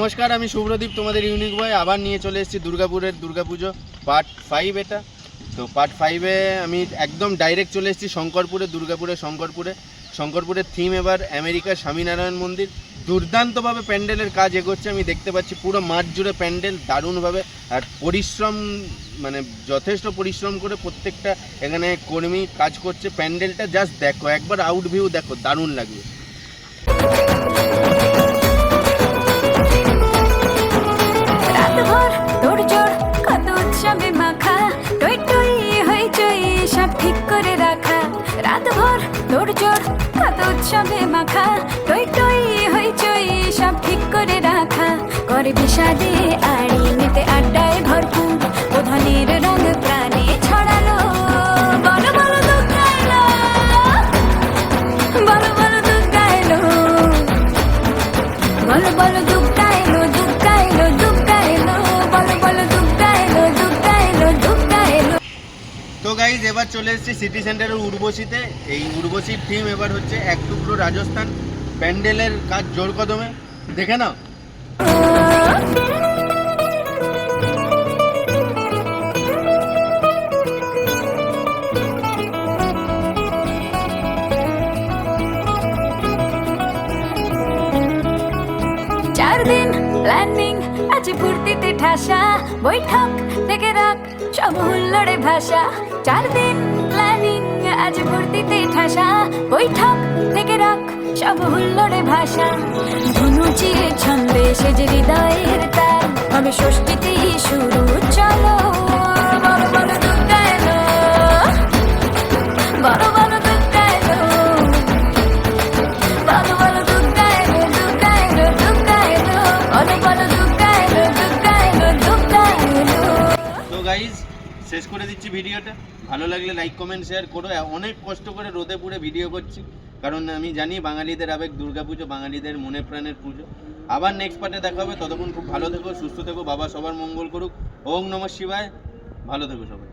নমস্কার, আমি শুভ্রদীপ, তোমাদের ইউনিক বয় আবার নিয়ে চলে এসেছি দুর্গাপুরের দুর্গাপুজো পার্ট ফাইভ এটা। তো পার্ট ফাইভে আমি একদম ডাইরেক্ট চলে এসেছি শঙ্করপুরে, দুর্গাপুরে, শঙ্করপুরে। শঙ্করপুরের থিম এবার আমেরিকার স্বামীনারায়ণ মন্দির। দুর্দান্তভাবে প্যান্ডেলের কাজ এগোচ্ছে। আমি দেখতে পাচ্ছি পুরো মাঠ জুড়ে প্যান্ডেল, দারুণভাবে। আর পরিশ্রম মানে যথেষ্ট পরিশ্রম করে প্রত্যেকটা এখানে কর্মী কাজ করছে। প্যান্ডেলটা জাস্ট দেখো, একবার আউট ভিউ দেখো, দারুণ লাগবে। উৎসবে মাখা, টই টই হই চই, সব ঠিক করে রাখা। তোর জোর, কত উৎসবে মাখা, টই টই হই চই, সব ঠিক করে রাখা। করে বিষাদে আড়ি আড্ডায় ভরপুর রঙ প্রাণে ছড়ালো। বলো বলো দুর্গা এলো বলো বলো এলো বলো বলো গাইজ এবার চলে এসেছি সিটি সেন্টারের উর্বশীতে। এই উর্বশীর থিম এবার হচ্ছে এক টুকরো রাজস্থান। প্যান্ডেলের কাজ জোর কদমে। দেখে নাও। চার দিন প্ল্যানিং আছে ফুর্তিতে ঠাসা। বৈঠক থেকে রাখ সব হুল্লোড়ে ভাষা। চার দিন প্ল্যানিং আজ ভর্তিতে ঠাসা। বৈঠক থেকে রাখ সব হুল্লোড়ে ভাষা ধুনুচিয়ে ছন্দে সেজে হৃদয়ের তার। হবে ষষ্ঠীতেই শুরু গাইজ শেষ করে দিচ্ছি ভিডিওটা। ভালো লাগলে লাইক কমেন্ট শেয়ার করো। অনেক কষ্ট করে রোদে পুড়ে ভিডিও করছি। কারণ আমি জানি বাঙালিদের আবেগ, দুর্গা পুজো, বাঙালিদের মনে প্রাণের পুজো। আবার নেক্সট পার্টে দেখা হবে। ততক্ষণ খুব ভালো থেকো, সুস্থ থেকো। বাবা সবার মঙ্গল করুক। ওম নমঃ শিবায়। ভালো থেকো সবাই।